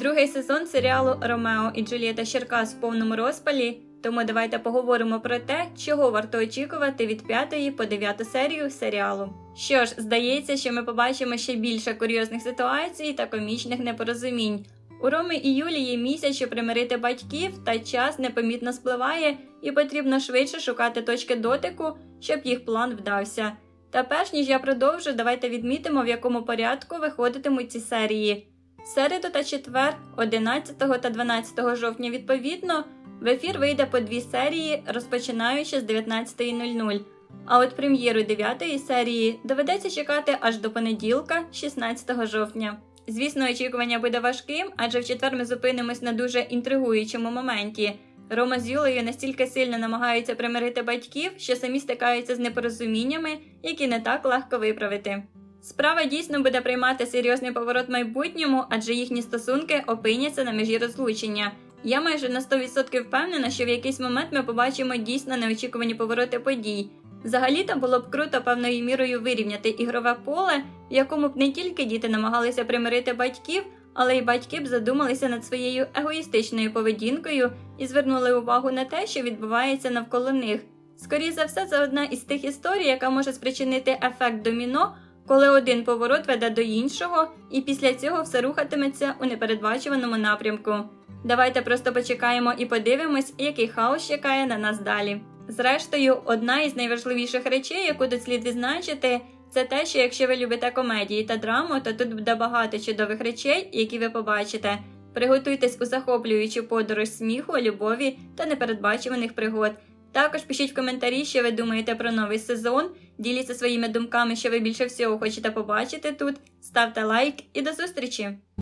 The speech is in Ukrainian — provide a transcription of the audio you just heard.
Другий сезон серіалу Ромео і Джулієта Щеркас в повному розпалі. Тому давайте поговоримо про те, чого варто очікувати від п'ятої по дев'яту серію серіалу. Що ж, здається, що ми побачимо ще більше курйозних ситуацій та комічних непорозумінь. У Роми і Юлі є місяць, щоб примирити батьків, та час непомітно спливає, і потрібно швидше шукати точки дотику, щоб їх план вдався. Та перш ніж я продовжу, давайте відмітимо, в якому порядку виходитимуть ці серії. Середу та четвер, 11 та 12 жовтня відповідно, в ефір вийде по дві серії, розпочинаючи з 19.00. А от прем'єру 9 серії доведеться чекати аж до понеділка, 16 жовтня. Звісно, очікування буде важким, адже в четвер ми зупинимось на дуже інтригуючому моменті. Рома з Юлею настільки сильно намагаються примирити батьків, що самі стикаються з непорозуміннями, які не так легко виправити. Справа дійсно буде приймати серйозний поворот в майбутньому, адже їхні стосунки опиняться на межі розлучення. Я майже на 100% впевнена, що в якийсь момент ми побачимо дійсно неочікувані повороти подій. Взагалі-то було б круто певною мірою вирівняти ігрове поле, в якому б не тільки діти намагалися примирити батьків, але й батьки б задумалися над своєю егоїстичною поведінкою і звернули увагу на те, що відбувається навколо них. Скоріше за все, це одна із тих історій, яка може спричинити ефект доміно, коли один поворот веде до іншого, і після цього все рухатиметься у непередбачуваному напрямку. Давайте просто почекаємо і подивимось, який хаос чекає на нас далі. Зрештою, одна із найважливіших речей, яку тут слід відзначити, це те, що якщо ви любите комедії та драму, то тут буде багато чудових речей, які ви побачите. Приготуйтесь у захоплюючу подорож сміху, любові та непередбачуваних пригод. Також пишіть в коментарі, що ви думаєте про новий сезон. Діліться своїми думками, що ви більше всього хочете побачити тут. Ставте лайк і до зустрічі!